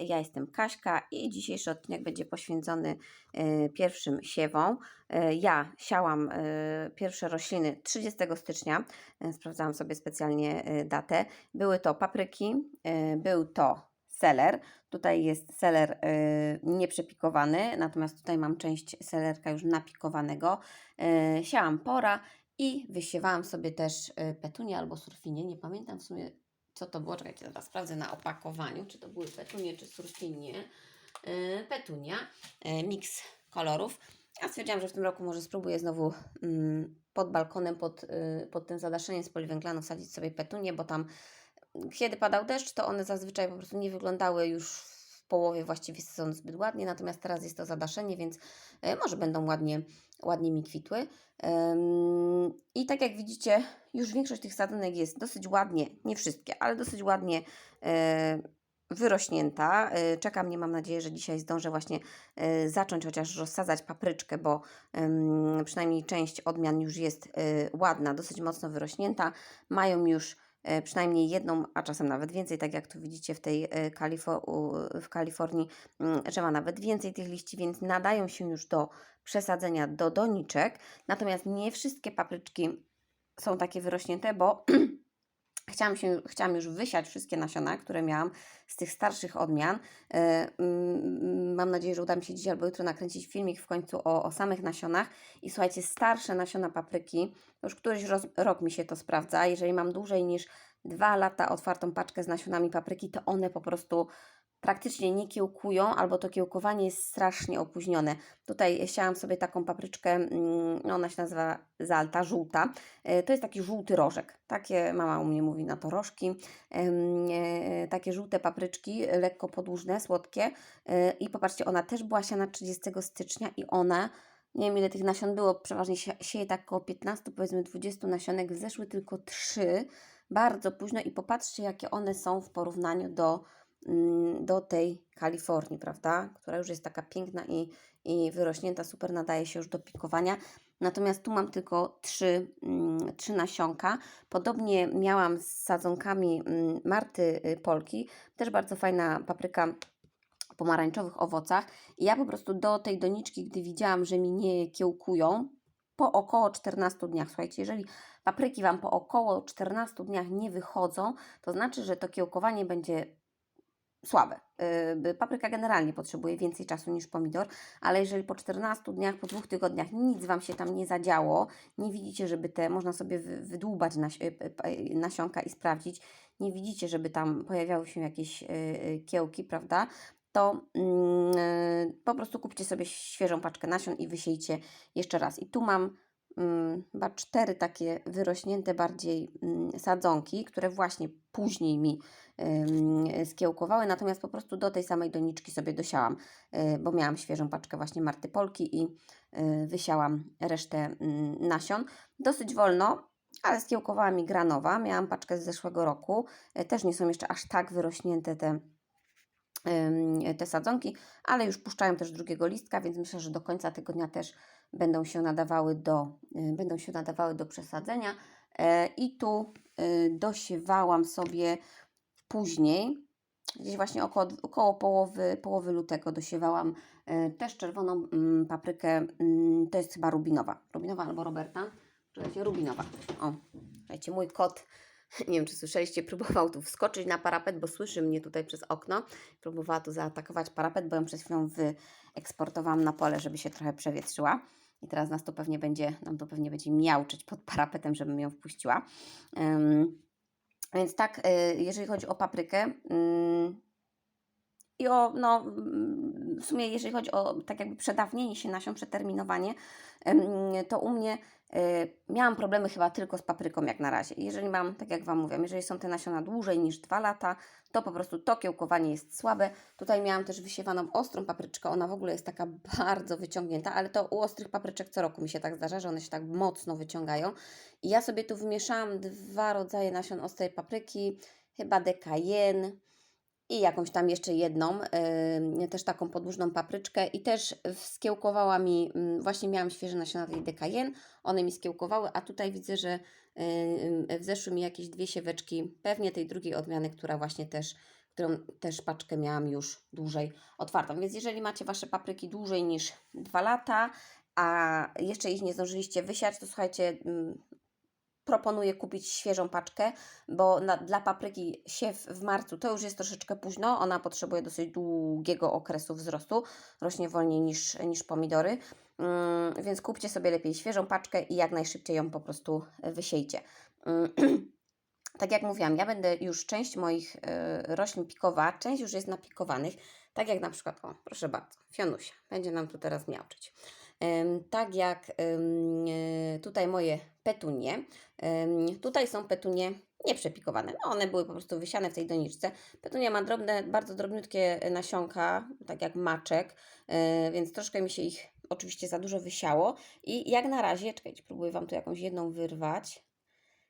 Ja jestem Kaśka i dzisiejszy odcinek będzie poświęcony e, pierwszym siewom. E, Ja siałam e, pierwsze rośliny 30 stycznia. Sprawdzałam sobie specjalnie datę. Były to papryki, był to seler. Tutaj jest seler nieprzepikowany, natomiast tutaj mam część selerka już napikowanego. Siałam pora i wysiewałam sobie też e, petunię albo surfinię. Nie pamiętam w sumie co to było. Czekajcie, teraz sprawdzę na opakowaniu, czy to były petunie, czy surfinie. E, Petunia, e, miks kolorów. Ja stwierdziłam, że w tym roku może spróbuję znowu mm, pod balkonem, pod, y, pod tym zadaszeniem z poliwęglanu wsadzić sobie petunię, bo tam kiedy padał deszcz, to one zazwyczaj po prostu nie wyglądały już połowie właściwie sezonu zbyt ładnie, natomiast teraz jest to zadaszenie, więc e, może będą ładnie, ładnie mi kwitły. I tak jak widzicie, już większość tych sadzonek jest dosyć ładnie, nie wszystkie, ale dosyć ładnie e, wyrośnięta. E, Czeka mnie, mam nadzieję, że dzisiaj zdążę właśnie zacząć chociaż rozsadzać papryczkę, bo przynajmniej część odmian już jest ładna, dosyć mocno wyrośnięta. Mają już przynajmniej jedną, a czasem nawet więcej, tak jak tu widzicie w tej e, w Kalifornii, mm, że ma nawet więcej tych liści, więc nadają się już do przesadzenia do doniczek. Natomiast nie wszystkie papryczki są takie wyrośnięte, bo Chciałam, się, chciałam już wysiać wszystkie nasiona, które miałam z tych starszych odmian. E, mm, Mam nadzieję, że uda mi się dzisiaj albo jutro nakręcić filmik w końcu o, o samych nasionach. I słuchajcie, starsze nasiona papryki, już któryś roz, rok mi się to sprawdza. Jeżeli mam dłużej niż dwa lata otwartą paczkę z nasionami papryki, to one po prostu praktycznie nie kiełkują, albo to kiełkowanie jest strasznie opóźnione. Tutaj siałam sobie taką papryczkę, mm, ona się nazywa zalta, żółta. E, To jest taki żółty rożek. Takie mama u mnie mówi na to rożki. E, Takie żółte papryczki, lekko podłużne, słodkie. E, I popatrzcie, ona też była siana 30 stycznia i one, nie wiem ile tych nasion było, przeważnie sie- sieje tak około 15, powiedzmy 20 nasionek, zeszły tylko 3, bardzo późno i popatrzcie jakie one są w porównaniu do, do tej Kalifornii, prawda? Która już jest taka piękna i, i wyrośnięta, super nadaje się już do pikowania. Natomiast tu mam tylko trzy, mm, trzy nasionka. Podobnie miałam z sadzonkami mm, Marty y, Polki. Też bardzo fajna papryka pomarańczowych owocach. I ja po prostu do tej doniczki, gdy widziałam, że mi nie kiełkują, po około 14 dniach, słuchajcie, jeżeli papryki Wam po około 14 dniach nie wychodzą, to znaczy, że to kiełkowanie będzie słabe. Yy, Papryka generalnie potrzebuje więcej czasu niż pomidor, ale jeżeli po 14 dniach, po dwóch tygodniach nic Wam się tam nie zadziało, nie widzicie, żeby te, można sobie wy- wydłubać y, p- nasionka i sprawdzić, nie widzicie, żeby tam pojawiały się jakieś y, y, kiełki, prawda? To mm, y, po prostu kupcie sobie świeżą paczkę nasion i wysiejcie jeszcze raz. I tu mam mm, chyba cztery takie wyrośnięte bardziej mm, sadzonki, które właśnie później mi skiełkowały, natomiast po prostu do tej samej doniczki sobie dosiałam, y, bo miałam świeżą paczkę właśnie Marty Polki i y, wysiałam resztę mm, nasion. Dosyć wolno, ale skiełkowała mi granowa. Miałam paczkę z zeszłego roku. Y, Też nie są jeszcze aż tak wyrośnięte te, te sadzonki, ale już puszczają też drugiego listka, więc myślę, że do końca tygodnia też będą się nadawały do, będą się nadawały do przesadzenia. E, I tu dosiewałam sobie później, gdzieś właśnie około, około połowy, połowy lutego dosiewałam e, też czerwoną mm, paprykę, mm, to jest chyba rubinowa, rubinowa albo Roberta, czekajcie, rubinowa. O, słuchajcie, mój kot, nie wiem czy słyszeliście, próbował tu wskoczyć na parapet, bo słyszy mnie tutaj przez okno, próbowała tu zaatakować parapet, bo ją przed chwilą wyeksportowałam na pole, żeby się trochę przewietrzyła. I teraz nas to pewnie będzie, nam to pewnie będzie miauczyć pod parapetem, żebym ją wpuściła. Ym, więc tak, y, jeżeli chodzi o paprykę ym, i o, no, mm, w sumie jeżeli chodzi o tak jakby przedawnienie się nasion, przeterminowanie, to u mnie y, miałam problemy chyba tylko z papryką jak na razie. Jeżeli mam, tak jak Wam mówiłam, jeżeli są te nasiona dłużej niż 2 lata, to po prostu to kiełkowanie jest słabe. Tutaj miałam też wysiewaną ostrą papryczkę, ona w ogóle jest taka bardzo wyciągnięta, ale to u ostrych papryczek co roku mi się tak zdarza, że one się tak mocno wyciągają. I ja sobie tu wymieszałam dwa rodzaje nasion ostrej papryki, chyba dekajen i jakąś tam jeszcze jedną, też taką podłużną papryczkę i też skiełkowała mi, yy, właśnie miałam świeże nasiona tej dekajen, one mi skiełkowały, a tutaj widzę, że wzeszły mi jakieś dwie sieweczki, pewnie tej drugiej odmiany, która właśnie też, którą też paczkę miałam już dłużej otwartą. Więc jeżeli macie Wasze papryki dłużej niż 2 lata, a jeszcze ich nie zdążyliście wysiać, to słuchajcie, mm, proponuję kupić świeżą paczkę, bo na, dla papryki siew w marcu to już jest troszeczkę późno. Ona potrzebuje dosyć długiego okresu wzrostu, rośnie wolniej niż, niż pomidory. Mm, więc kupcie sobie lepiej świeżą paczkę i jak najszybciej ją po prostu wysiejcie. Mm, tak jak mówiłam, ja będę już część moich y, roślin pikowa, część już jest napikowanych, tak jak na przykład, o proszę bardzo, Fionusia, będzie nam tu teraz miauczyć. Tak jak y, tutaj moje petunie, tutaj są petunie nieprzepikowane, no one były po prostu wysiane w tej doniczce. Petunia ma drobne, bardzo drobniutkie nasionka, tak jak maczek, y, więc troszkę mi się ich oczywiście za dużo wysiało. I jak na razie, czekajcie, próbuję Wam tu jakąś jedną wyrwać,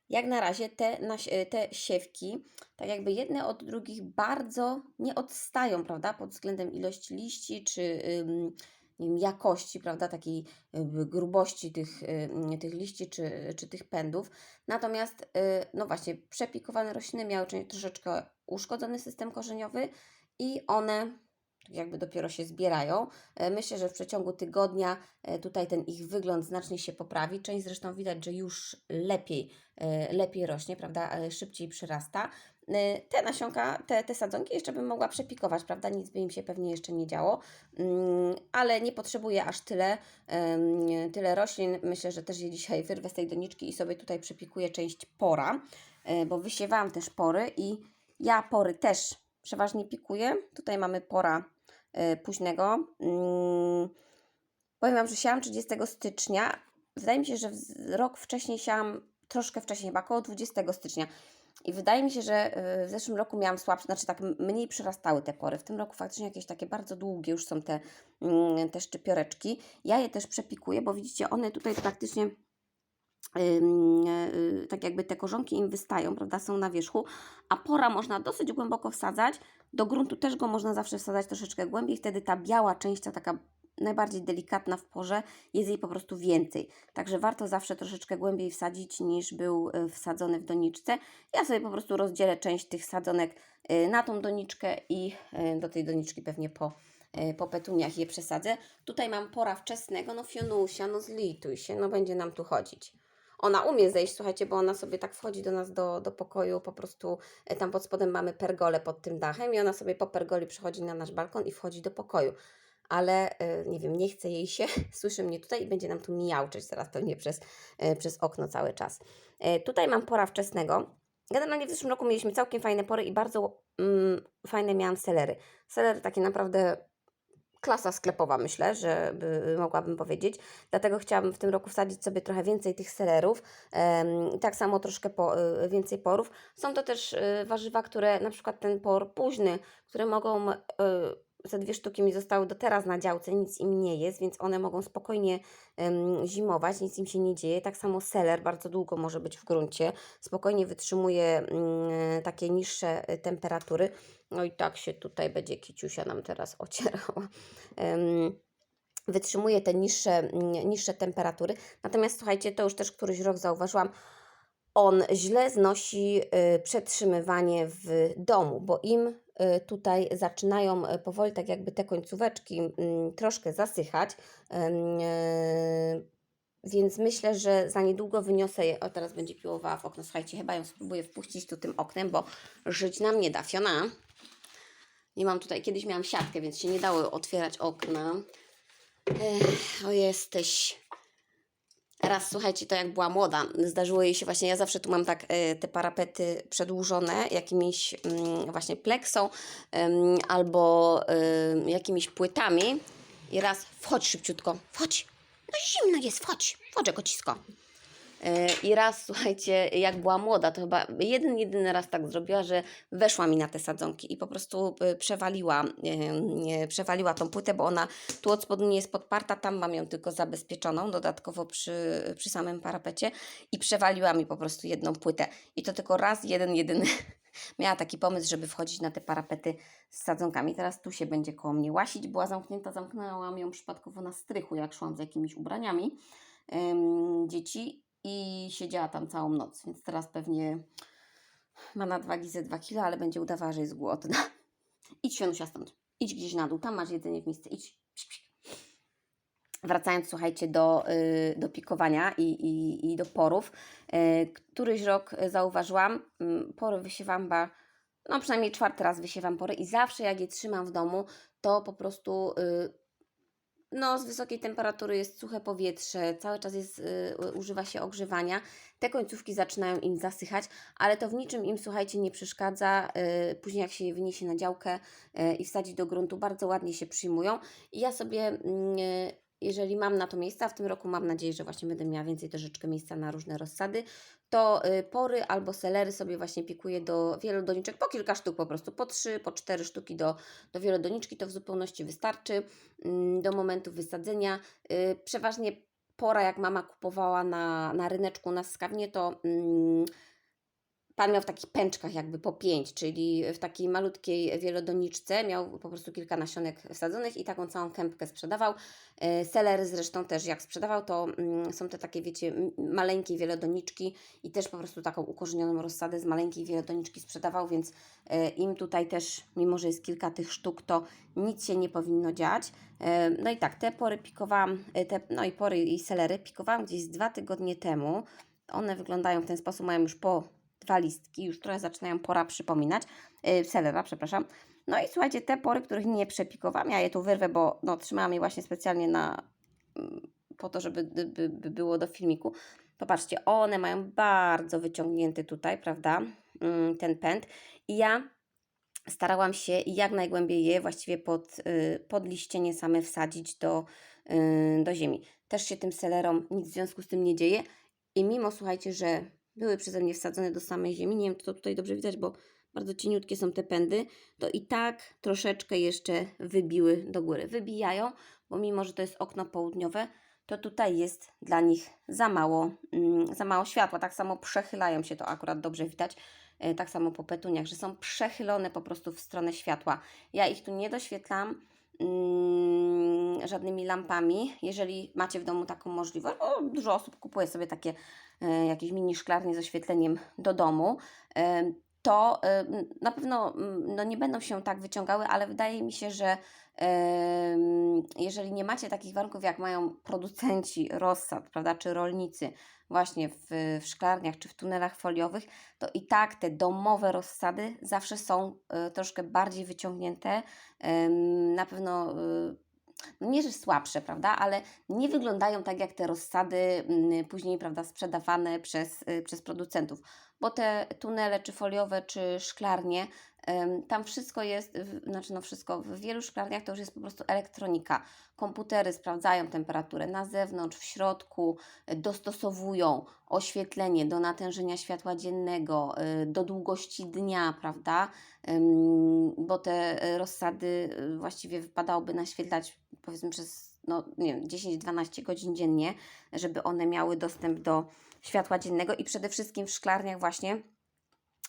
jak na razie te, naś- te siewki, tak jakby jedne od drugich bardzo nie odstają, prawda, pod względem ilości liści czy jakości, prawda, takiej grubości tych, tych liści czy, czy tych pędów. Natomiast, y, no właśnie, przepikowane rośliny miały troszeczkę uszkodzony system korzeniowy i one tak jakby dopiero się zbierają. E, Myślę, że w przeciągu tygodnia e, tutaj ten ich wygląd znacznie się poprawi. Część zresztą widać, że już lepiej, e, lepiej rośnie, prawda, szybciej przyrasta. E, Te nasionka, te, te sadzonki jeszcze bym mogła przepikować, prawda, nic by im się pewnie jeszcze nie działo, Mm, ale nie potrzebuję aż tyle, tyle roślin. Myślę, że też je dzisiaj wyrwę z tej doniczki i sobie tutaj przepikuję część pora, e, bo wysiewałam też pory i ja pory też przeważnie pikuję. Tutaj mamy pora y, późnego. Mm, powiem Wam, że siałam 30 stycznia. Wydaje mi się, że rok wcześniej siałam troszkę wcześniej, chyba około 20 stycznia. I wydaje mi się, że y, w zeszłym roku miałam słabsze, znaczy tak mniej przyrastały te pory. W tym roku faktycznie jakieś takie bardzo długie już są te, mm, te szczypioreczki. Ja je też przepikuję, bo widzicie, one tutaj praktycznie y, tak jakby te korzonki im wystają, prawda, są na wierzchu, a pora można dosyć głęboko wsadzać. Do gruntu też go można zawsze wsadzać troszeczkę głębiej, wtedy ta biała część, ta taka najbardziej delikatna w porze, jest jej po prostu więcej. Także warto zawsze troszeczkę głębiej wsadzić niż był y, wsadzony w doniczce. Ja sobie po prostu rozdzielę część tych sadzonek y, na tą doniczkę i y, do tej doniczki pewnie po, po petuniach je przesadzę. Tutaj mam pora wczesnego, no Fionusia, no zlituj się, no będzie nam tu chodzić. Ona umie zejść, słuchajcie, bo ona sobie tak wchodzi do nas do, do pokoju, po prostu e, tam pod spodem mamy pergolę pod tym dachem i ona sobie po pergoli przychodzi na nasz balkon i wchodzi do pokoju. Ale e, nie wiem, nie chce jej się, słyszy mnie tutaj i będzie nam tu miauczeć zaraz pewnie przez, e, przez okno cały czas. E, Tutaj mam pora wczesnego. Generalnie w zeszłym roku mieliśmy całkiem fajne pory i bardzo mm, fajne miałam selery. Selery takie naprawdę klasa sklepowa, myślę, że by, mogłabym powiedzieć. Dlatego chciałabym w tym roku wsadzić sobie trochę więcej tych selerów. Tak samo troszkę po, więcej porów. Są to też warzywa, które na przykład ten por późny, które mogą. Ze dwie sztuki mi zostały do teraz na działce, nic im nie jest, więc one mogą spokojnie zimować, nic im się nie dzieje. Tak samo seler bardzo długo może być w gruncie, spokojnie wytrzymuje mm, takie niższe y, temperatury. No i tak się tutaj będzie kiciusia nam teraz ocierała. Wytrzymuje te niższe, mm, niższe temperatury. Natomiast słuchajcie, to już też któryś rok zauważyłam, on źle znosi y, przetrzymywanie w domu, bo im tutaj zaczynają y, powoli tak jakby te końcóweczki mm, troszkę zasychać. y, Więc myślę, że za niedługo wyniosę je. O, teraz będzie piłowała w okno. Słuchajcie, chyba ją spróbuję wpuścić tu tym oknem, bo żyć nam nie da. Fiona. Nie mam tutaj, kiedyś miałam siatkę, więc się nie dało otwierać okna. Ech, o jesteś. Raz, słuchajcie, to jak była młoda, zdarzyło jej się właśnie, ja zawsze tu mam tak e, te parapety przedłużone jakimiś mm, właśnie pleksą albo jakimiś płytami i raz, wchodź szybciutko, wchodź, no zimno jest, wchodź, wchodź kocisko. I raz, słuchajcie, jak była młoda, to chyba jeden, jedyny raz tak zrobiła, że weszła mi na te sadzonki i po prostu e, przewaliła, e, przewaliła tą płytę, bo ona tu od spodu nie jest podparta, tam mam ją tylko zabezpieczoną, dodatkowo przy, przy samym parapecie i przewaliła mi po prostu jedną płytę. I to tylko raz, jeden, jedyny miała taki pomysł, żeby wchodzić na te parapety z sadzonkami. Teraz tu się będzie koło mnie łasić, była zamknięta, zamknęłam ją przypadkowo na strychu, jak szłam z jakimiś ubraniami dzieci i siedziała tam całą noc, więc teraz pewnie ma nadwagi ze 2 kilo, ale będzie udawała, że jest głodna. Idź, Świanusia, stąd. Idź gdzieś na dół, tam masz jedzenie w misce, idź. Wracając, słuchajcie, do, y, do pikowania i, i, i do porów. Y, któryś rok y, zauważyłam, mm, pory wysiewam ba, no przynajmniej czwarty raz wysiewam pory i zawsze jak je trzymam w domu, to po prostu no, z wysokiej temperatury jest suche powietrze, cały czas jest, y, używa się ogrzewania. Te końcówki zaczynają im zasychać, ale to w niczym im, słuchajcie, nie przeszkadza. Y, później jak się je wyniesie na działkę y, i wsadzi do gruntu, bardzo ładnie się przyjmują. I ja sobie, mm, y, jeżeli mam na to miejsca, w tym roku mam nadzieję, że właśnie będę miała więcej troszeczkę miejsca na różne rozsady, to y, pory albo selery sobie właśnie pikuję do wielodoniczek, po kilka sztuk po prostu, po trzy, po cztery sztuki do, do wielodoniczki, to w zupełności wystarczy mm, do momentu wysadzenia. Y, Przeważnie pora, jak mama kupowała na, na ryneczku na skawnie, to mm, pan miał w takich pęczkach jakby po pięć, czyli w takiej malutkiej wielodoniczce miał po prostu kilka nasionek wsadzonych i taką całą kępkę sprzedawał. E, Selery zresztą też jak sprzedawał, to mm, są te takie, wiecie, maleńkie wielodoniczki i też po prostu taką ukorzenioną rozsadę z maleńkiej wielodoniczki sprzedawał, więc e, im tutaj też, mimo że jest kilka tych sztuk, to nic się nie powinno dziać. E, No i tak, te pory pikowałam, te, no i pory i selery pikowałam gdzieś dwa tygodnie temu. One wyglądają w ten sposób, mają już po dwa listki, już trochę zaczynają pora przypominać, yy, selera, przepraszam. No i słuchajcie, te pory, których nie przepikowałam, ja je tu wyrwę, bo no, trzymałam je właśnie specjalnie na, mm, po to, żeby by, by, by było do filmiku. Popatrzcie, one mają bardzo wyciągnięty tutaj, prawda, mm, ten pęd i ja starałam się jak najgłębiej je właściwie pod, y, pod liścienie same wsadzić do, y, do ziemi. Też się tym selerom nic w związku z tym nie dzieje i mimo, słuchajcie, że były przeze mnie wsadzone do samej ziemi, nie wiem, czy to tutaj dobrze widać, bo bardzo cieniutkie są te pędy, to i tak troszeczkę jeszcze wybiły do góry. Wybijają, bo mimo, że to jest okno południowe, to tutaj jest dla nich za mało, mm, za mało światła. Tak samo przechylają się, to akurat dobrze widać, e, tak samo po petuniach, że są przechylone po prostu w stronę światła. Ja ich tu nie doświetlam mm, żadnymi lampami, jeżeli macie w domu taką możliwość, bo dużo osób kupuje sobie takie e, jakieś mini szklarnie z oświetleniem do domu, e, to e, na pewno mm, no, nie będą się tak wyciągały, ale wydaje mi się, że jeżeli nie macie takich warunków, jak mają producenci rozsad, prawda, czy rolnicy, właśnie w, w szklarniach czy w tunelach foliowych, to i tak te domowe rozsady zawsze są troszkę bardziej wyciągnięte. Na pewno no nie, że słabsze, prawda, ale nie wyglądają tak jak te rozsady mm, później, prawda, sprzedawane przez, y, przez producentów, bo te tunele, czy foliowe, czy szklarnie, tam wszystko jest, znaczy no wszystko, w wielu szklarniach to już jest po prostu elektronika. Komputery sprawdzają temperaturę na zewnątrz, w środku, y, dostosowują oświetlenie do natężenia światła dziennego, y, do długości dnia, prawda, bo te y, rozsady właściwie wypadałoby naświetlać powiedzmy przez no, nie wiem, 10-12 godzin dziennie, żeby one miały dostęp do światła dziennego i przede wszystkim w szklarniach właśnie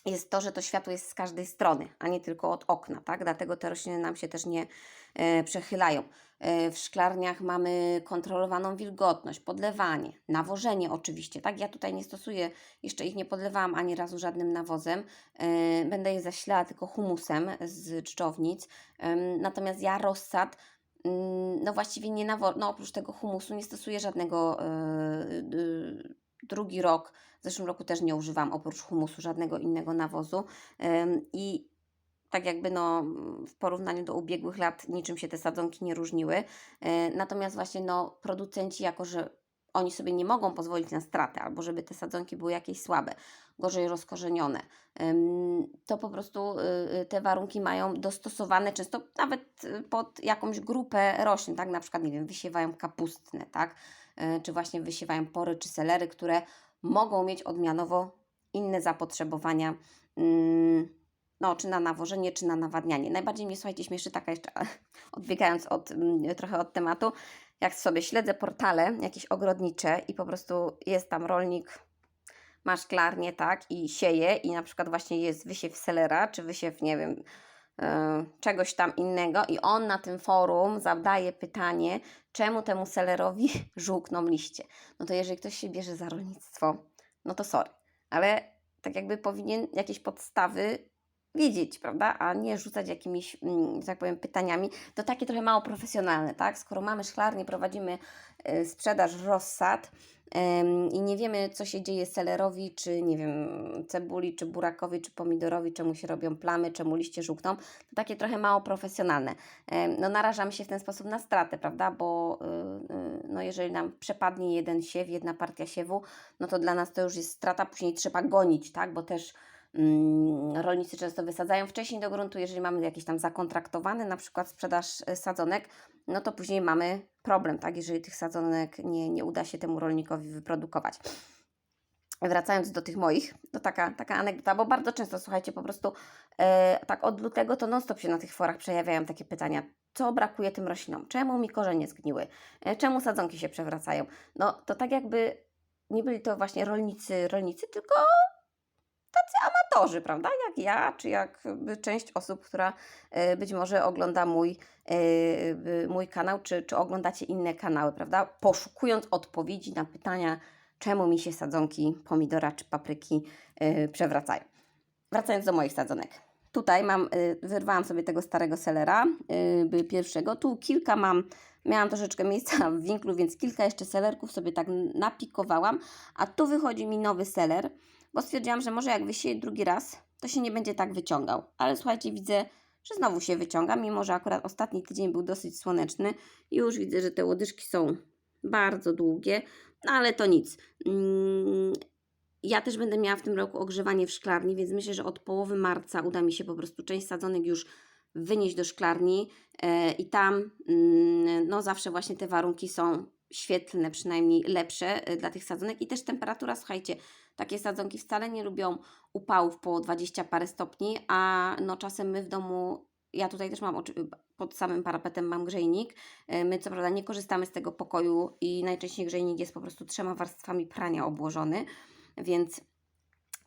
jest to, że to światło jest z każdej strony, a nie tylko od okna, tak? Dlatego te rośliny nam się też nie e, przechylają. E, w szklarniach mamy kontrolowaną wilgotność, podlewanie, nawożenie oczywiście, tak? Ja tutaj nie stosuję, jeszcze ich nie podlewałam ani razu żadnym nawozem, e, będę je zasilała tylko humusem z czczownic, Em, natomiast ja rozsad no właściwie nie nawo- no oprócz tego humusu nie stosuję żadnego e, y, drugi rok, w zeszłym roku też nie używam oprócz humusu żadnego innego nawozu Em, i tak jakby no w porównaniu do ubiegłych lat niczym się te sadzonki nie różniły. E, Natomiast właśnie no producenci jako, że oni sobie nie mogą pozwolić na stratę, albo żeby te sadzonki były jakieś słabe, gorzej rozkorzenione, to po prostu y, y, te warunki mają dostosowane często nawet y, pod jakąś grupę roślin, tak? Na przykład, nie wiem, wysiewają kapustne, tak? E, Czy właśnie wysiewają pory czy selery, które mogą mieć odmianowo inne zapotrzebowania, mm, no, czy na nawożenie, czy na nawadnianie. Najbardziej mnie, słuchajcie, śmieszy taka jeszcze, odbiegając od, mm, trochę od tematu, jak sobie śledzę portale jakieś ogrodnicze i po prostu jest tam rolnik, ma szklarnię, tak, i sieje i na przykład właśnie jest wysiew selera, czy wysiew, nie wiem, e, czegoś tam innego i on na tym forum zadaje pytanie, czemu temu selerowi żółkną liście. No to jeżeli ktoś się bierze za rolnictwo, no to sorry, ale tak jakby powinien jakieś podstawy wiedzieć, prawda, a nie rzucać jakimiś, mm, że tak powiem, pytaniami. To takie trochę mało profesjonalne, tak? Skoro mamy szklarnię, prowadzimy y, sprzedaż rossad em, i nie wiemy, co się dzieje selerowi, czy nie wiem, cebuli, czy burakowi, czy pomidorowi, czemu się robią plamy, czemu liście żółkną, to takie trochę mało profesjonalne. No narażamy się w ten sposób na stratę, prawda, bo y, y, no, jeżeli nam przepadnie jeden siew, jedna partia siewu, no to dla nas to już jest strata, później trzeba gonić, tak, bo też rolnicy często wysadzają. Wcześniej do gruntu, jeżeli mamy jakieś tam zakontraktowany na przykład sprzedaż e, sadzonek, no to później mamy problem, tak, jeżeli tych sadzonek nie, nie uda się temu rolnikowi wyprodukować. Wracając do tych moich, to taka, taka anegdota, bo bardzo często, słuchajcie, po prostu e, tak od lutego to non-stop się na tych forach przejawiają takie pytania, co brakuje tym roślinom, czemu mi korzenie zgniły, e, czemu sadzonki się przewracają. No to tak jakby nie byli to właśnie rolnicy, rolnicy, tylko amatorzy, prawda? Jak ja, czy jak y, część osób, która y, być może ogląda mój, y, mój kanał, czy, czy oglądacie inne kanały, prawda? Poszukując odpowiedzi na pytania, czemu mi się sadzonki pomidora czy papryki przewracają. Wracając do moich sadzonek. Tutaj mam, wyrwałam sobie tego starego selera pierwszego. Tu kilka mam, miałam troszeczkę miejsca w winklu, więc kilka jeszcze selerków sobie tak napikowałam. A tu wychodzi mi nowy seler bo stwierdziłam, że może jak wysieję drugi raz, to się nie będzie tak wyciągał. Ale słuchajcie, widzę, że znowu się wyciąga, mimo że akurat ostatni tydzień był dosyć słoneczny. Już widzę, że te łodyżki są bardzo długie, no ale to nic. Mm, ja też będę miała w tym roku ogrzewanie w szklarni, więc myślę, że od połowy marca uda mi się po prostu część sadzonek już wynieść do szklarni e, i tam mm, no zawsze właśnie te warunki są świetlne, przynajmniej lepsze e, dla tych sadzonek i też temperatura, słuchajcie, takie sadzonki wcale nie lubią upałów po 20 parę stopni, a no czasem my w domu, ja tutaj też mam pod samym parapetem mam grzejnik. E, my co prawda nie korzystamy z tego pokoju i najczęściej grzejnik jest po prostu trzema warstwami prania obłożony, więc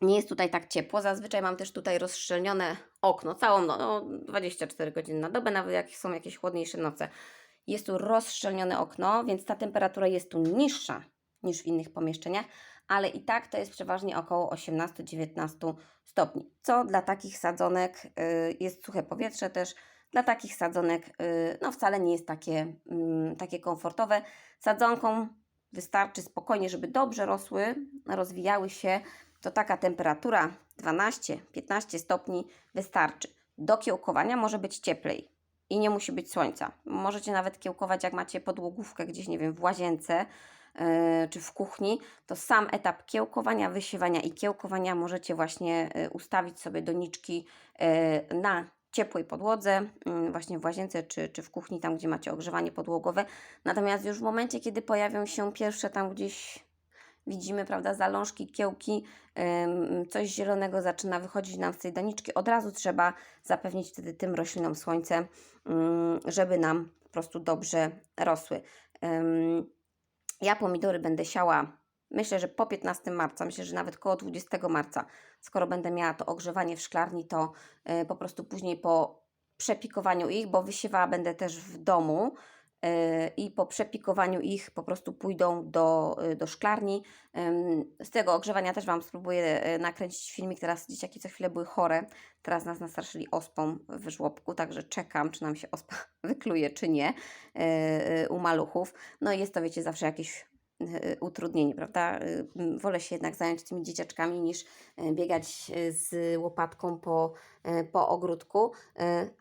nie jest tutaj tak ciepło. Zazwyczaj mam też tutaj rozszczelnione okno, całą no, no 24 godziny na dobę, nawet jak są jakieś chłodniejsze noce. Jest tu rozszczelnione okno, więc ta temperatura jest tu niższa niż w innych pomieszczeniach, ale i tak to jest przeważnie około 18-19 stopni, co dla takich sadzonek y, jest suche powietrze też, dla takich sadzonek y, no wcale nie jest takie, mm, takie komfortowe. Sadzonkom wystarczy spokojnie, żeby dobrze rosły, rozwijały się, to taka temperatura 12-15 stopni wystarczy. Do kiełkowania może być cieplej i nie musi być słońca. Możecie nawet kiełkować, jak macie podłogówkę gdzieś, nie wiem, w łazience, E, czy w kuchni, to sam etap kiełkowania, wysiewania i kiełkowania możecie właśnie e, ustawić sobie doniczki e, na ciepłej podłodze, mm, właśnie w łazience czy, czy w kuchni, tam gdzie macie ogrzewanie podłogowe. Natomiast już w momencie, kiedy pojawią się pierwsze tam gdzieś widzimy, prawda, zalążki, kiełki, coś zielonego zaczyna wychodzić nam z tej doniczki, od razu trzeba zapewnić wtedy tym roślinom słońce, mm, żeby nam po prostu dobrze rosły. Ja pomidory będę siała, myślę, że po 15 marca, myślę, że nawet koło 20 marca, skoro będę miała to ogrzewanie w szklarni, to y, po prostu później po przepikowaniu ich, bo wysiewała będę też w domu, i po przepikowaniu ich po prostu pójdą do, do szklarni. Z tego ogrzewania też Wam spróbuję nakręcić filmik. Teraz dzieciaki co chwilę były chore. Teraz nas nastraszyli ospą w żłobku, także czekam, czy nam się ospa wykluje, czy nie u maluchów. No i jest to, wiecie, zawsze jakieś utrudnienie, prawda? Wolę się jednak zająć tymi dzieciaczkami niż biegać z łopatką po, po ogródku,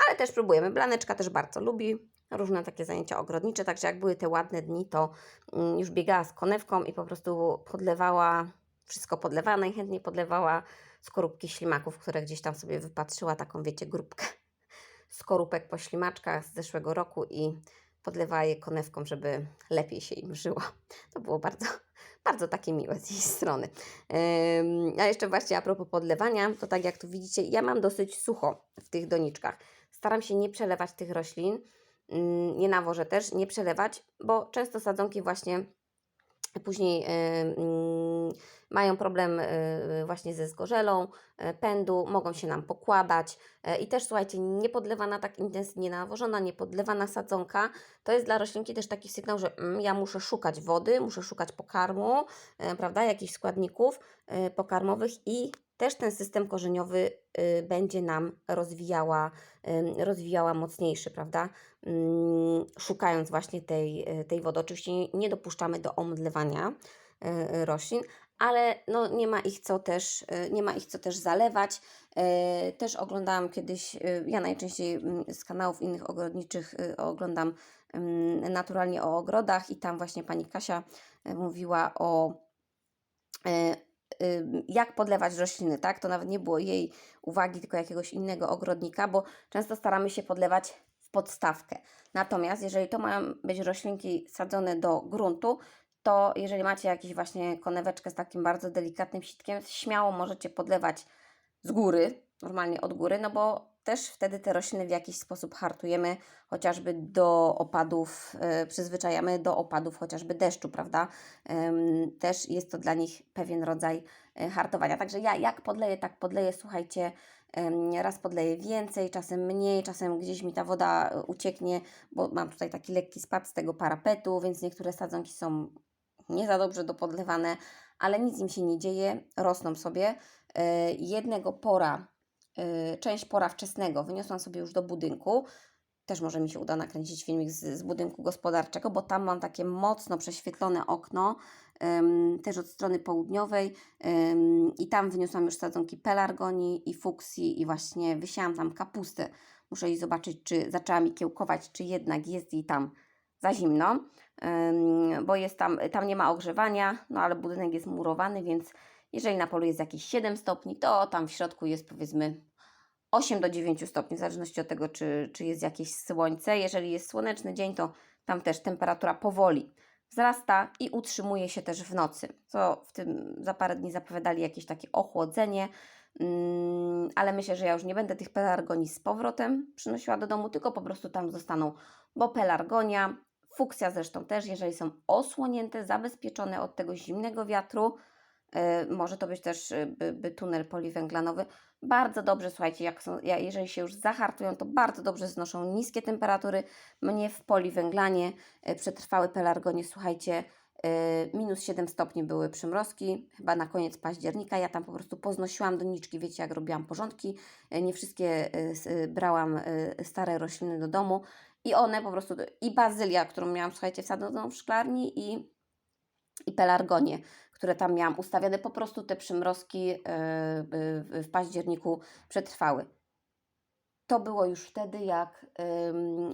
ale też próbujemy. Blaneczka też bardzo lubi różne takie zajęcia ogrodnicze, także jak były te ładne dni, to mm, już biegała z konewką i po prostu podlewała, wszystko podlewała, najchętniej podlewała skorupki ślimaków, które gdzieś tam sobie wypatrzyła, taką wiecie, grupkę skorupek po ślimaczkach z zeszłego roku i podlewała je konewką, żeby lepiej się im żyło. To było bardzo, bardzo takie miłe z jej strony. A jeszcze właśnie a propos podlewania, to tak jak tu widzicie, ja mam dosyć sucho w tych doniczkach. Staram się nie przelewać tych roślin, nie nawożę też, nie przelewać, bo często sadzonki właśnie później y, mm, mają problem y, właśnie ze zgorzelą y, pędu, mogą się nam pokładać i też słuchajcie, niepodlewana tak intensywnie nawożona, niepodlewana sadzonka, to jest dla roślinki też taki sygnał, że mm, ja muszę szukać wody, muszę szukać pokarmu, prawda, jakichś składników pokarmowych i też ten system korzeniowy y, będzie nam rozwijała, rozwijała mocniejszy, prawda? Ym, szukając właśnie tej, y, tej wody. Oczywiście nie, dopuszczamy do omdlewania y, roślin, ale no, nie ma ich co też, nie ma ich co też zalewać. Też oglądałam kiedyś, ja najczęściej mm, z kanałów innych ogrodniczych oglądam naturalnie o ogrodach i tam właśnie pani Kasia mówiła o jak podlewać rośliny, tak? To nawet nie było jej uwagi, tylko jakiegoś innego ogrodnika, bo często staramy się podlewać w podstawkę. Natomiast jeżeli to mają być roślinki sadzone do gruntu, to jeżeli macie jakieś właśnie koneweczkę z takim bardzo delikatnym sitkiem, śmiało możecie podlewać z góry, normalnie od góry, no bo też wtedy te rośliny w jakiś sposób hartujemy, chociażby do opadów, y, przyzwyczajamy do opadów chociażby deszczu, prawda? Też jest to dla nich pewien rodzaj y, hartowania. Także ja jak podleję, tak podleję, słuchajcie, raz podleję więcej, czasem mniej, czasem gdzieś mi ta woda y, ucieknie, bo mam tutaj taki lekki spad z tego parapetu, więc niektóre sadzonki są nie za dobrze dopodlewane, ale nic im się nie dzieje, rosną sobie. Jednego pora, część pora wczesnego wyniosłam sobie już do budynku. Też może mi się uda nakręcić filmik z, z budynku gospodarczego, bo tam mam takie mocno prześwietlone okno, też od strony południowej i tam wyniosłam już sadzonki pelargonii i fuksji i właśnie wysiałam tam kapustę. Muszę jej zobaczyć, czy zaczęła mi kiełkować, czy jednak jest jej tam za zimno, bo jest tam, tam nie ma ogrzewania, no ale budynek jest murowany, więc jeżeli na polu jest jakieś 7 stopni, to tam w środku jest powiedzmy 8 do 9 stopni, w zależności od tego, czy, czy jest jakieś słońce. Jeżeli jest słoneczny dzień, to tam też temperatura powoli wzrasta i utrzymuje się też w nocy, co w tym za parę dni zapowiadali jakieś takie ochłodzenie, mm, ale myślę, że ja już nie będę tych pelargonii z powrotem przynosiła do domu, tylko po prostu tam zostaną, bo pelargonia, fuksja zresztą też, jeżeli są osłonięte, zabezpieczone od tego zimnego wiatru, może to być też by tunel poliwęglanowy. Bardzo dobrze, słuchajcie, jak są, jeżeli się już zahartują, to bardzo dobrze znoszą niskie temperatury. Mnie w poliwęglanie y, przetrwały pelargonie, słuchajcie, minus 7 stopni były przymrozki, chyba na koniec października. Ja tam po prostu poznosiłam doniczki, wiecie, jak robiłam porządki. Nie wszystkie brałam stare rośliny do domu i one po prostu, i bazylia, którą miałam, słuchajcie, wsadzoną w szklarni i i pelargonie, które tam miałam ustawione, po prostu te przymrozki yy, yy, w październiku przetrwały. To było już wtedy, jak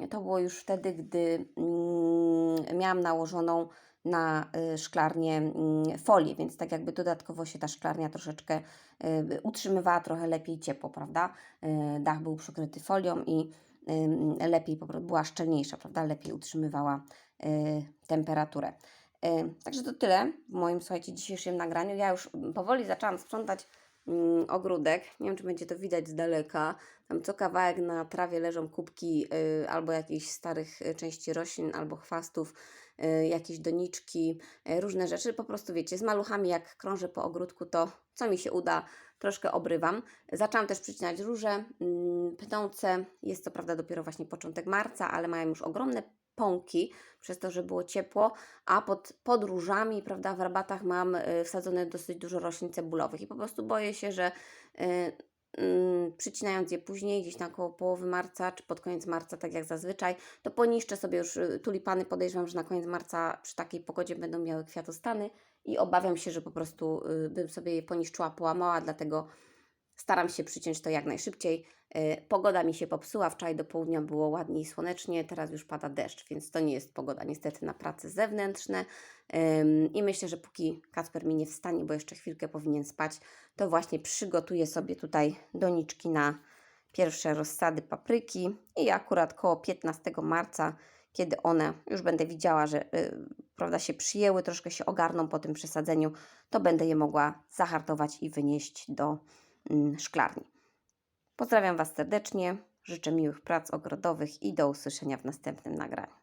to było już wtedy, gdy mm, miałam nałożoną na y, szklarnię mm, folię, więc tak jakby dodatkowo się ta szklarnia troszeczkę utrzymywała trochę lepiej ciepło, prawda? Dach był przykryty folią i lepiej była szczelniejsza, prawda? Lepiej utrzymywała temperaturę. Także to tyle w moim, słuchajcie, dzisiejszym nagraniu. Ja już powoli zaczęłam sprzątać mm, ogródek. Nie wiem, czy będzie to widać z daleka. Tam co kawałek na trawie leżą kubki y, albo jakichś starych y, części roślin, albo chwastów, y, jakieś doniczki, różne rzeczy. Po prostu wiecie, z maluchami jak krążę po ogródku, to co mi się uda, troszkę obrywam. Zaczęłam też przycinać róże, mm, pnące. Jest to prawda dopiero właśnie początek marca, ale mają już ogromne pąki, przez to, że było ciepło, a pod, pod różami, prawda, w rabatach mam y, wsadzone dosyć dużo roślin cebulowych i po prostu boję się, że y, mm, przycinając je później, gdzieś na około połowy marca, czy pod koniec marca, tak jak zazwyczaj, to poniszczę sobie już y, tulipany. Podejrzewam, że na koniec marca przy takiej pogodzie będą miały kwiatostany i obawiam się, że po prostu y, bym sobie je poniszczyła, połamała, dlatego staram się przyciąć to jak najszybciej. Y, Pogoda mi się popsuła, wczoraj do południa było ładnie i słonecznie, teraz już pada deszcz, więc to nie jest pogoda niestety na prace zewnętrzne. I myślę, że póki Kacper mi nie wstanie, bo jeszcze chwilkę powinien spać, to właśnie przygotuję sobie tutaj doniczki na pierwsze rozsady papryki i akurat koło 15 marca, kiedy one już będę widziała, że y, prawda, się przyjęły, troszkę się ogarną po tym przesadzeniu, to będę je mogła zahartować i wynieść do szklarni. Pozdrawiam Was serdecznie, życzę miłych prac ogrodowych i do usłyszenia w następnym nagraniu.